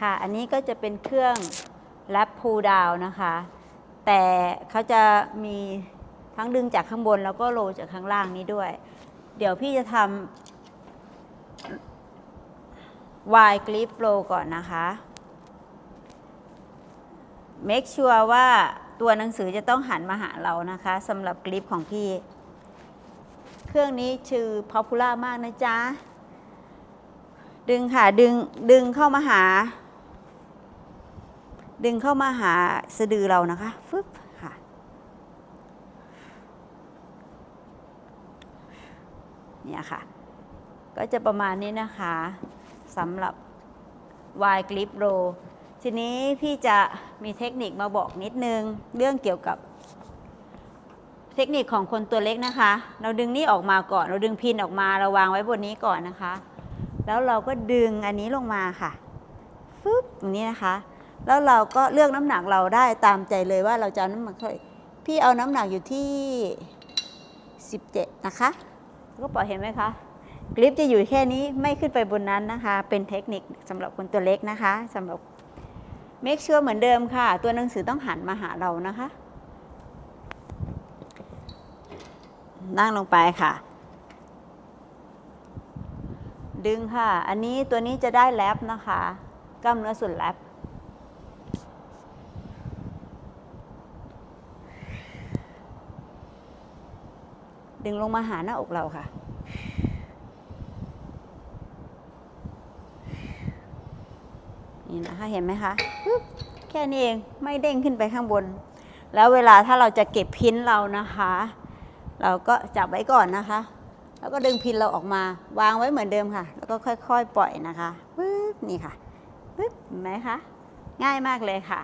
ค่ะ อันนี้ก็จะเป็นเครื่องแรปพูดาวนะคะ แต่เขาจะมีทั้งดึงจากข้างบนแล้วก็โรลจากข้างล่างนี้ด้วย เดี๋ยวพี่จะทำ Y grip roll ก่อนนะคะ make sure ว่าตัวหนังสือจะต้องหันมาหาเรานะคะสำหรับกริปของพี่ เครื่องนี้ชื่อ popular มากนะจ๊ะ ดึงค่ะ ดึง ดึงเข้ามาหา ดึงเข้ามาหาสะดือเรานะคะฟึบค่ะ เนี่ยค่ะ ก็จะประมาณนี้นะคะสำหรับ Y Grip Roll ทีนี้พี่จะมีเทคนิคมาบอกนิดนึง เรื่องเกี่ยวกับเทคนิคของคนตัวเล็กนะคะ เราดึงนี่ออกมาก่อน เราดึงพินออกมาเราวางไว้บนนี้ก่อนนะคะ แล้วเราก็ดึงอันนี้ลงมาค่ะฟึบอย่างนี้นะคะ แล้วเราก็เลือกน้ำหนักเราได้ตามใจเลยว่าเราจะน้ำหนักเท่าไหร่พี่เอาน้ำหนักอยู่ที่ 17 นะคะ ก็ปล่อยเห็นไหมคะกริปจะอยู่แค่นี้ไม่ขึ้นไปบนนั้นนะคะ เป็นเทคนิคสำหรับคนตัวเล็กนะคะสำหรับเมคชัวร์เหมือนเดิมค่ะ ตัวหนังสือต้องหันมาหาเรานะคะ นั่งลงไปค่ะ ดึงค่ะ อันนี้ตัวนี้จะได้แรปนะคะ กล้ามเนื้อส่วนแรป ดึงลงมาหาหน้าอกเราค่ะ นี่นะคะเห็นไหมคะแค่นี้เองไม่เด้งขึ้นไปข้างบน แล้วเวลาถ้าเราจะเก็บพินเรานะคะ เราก็จับไว้ก่อนนะคะ แล้วก็ดึงพินเราออกมา วางไว้เหมือนเดิมค่ะ แล้วก็ค่อย ๆ ปล่อยนะคะปึ๊บนี่ค่ะปึ๊บเห็นไหมคะง่ายมากเลยค่ะ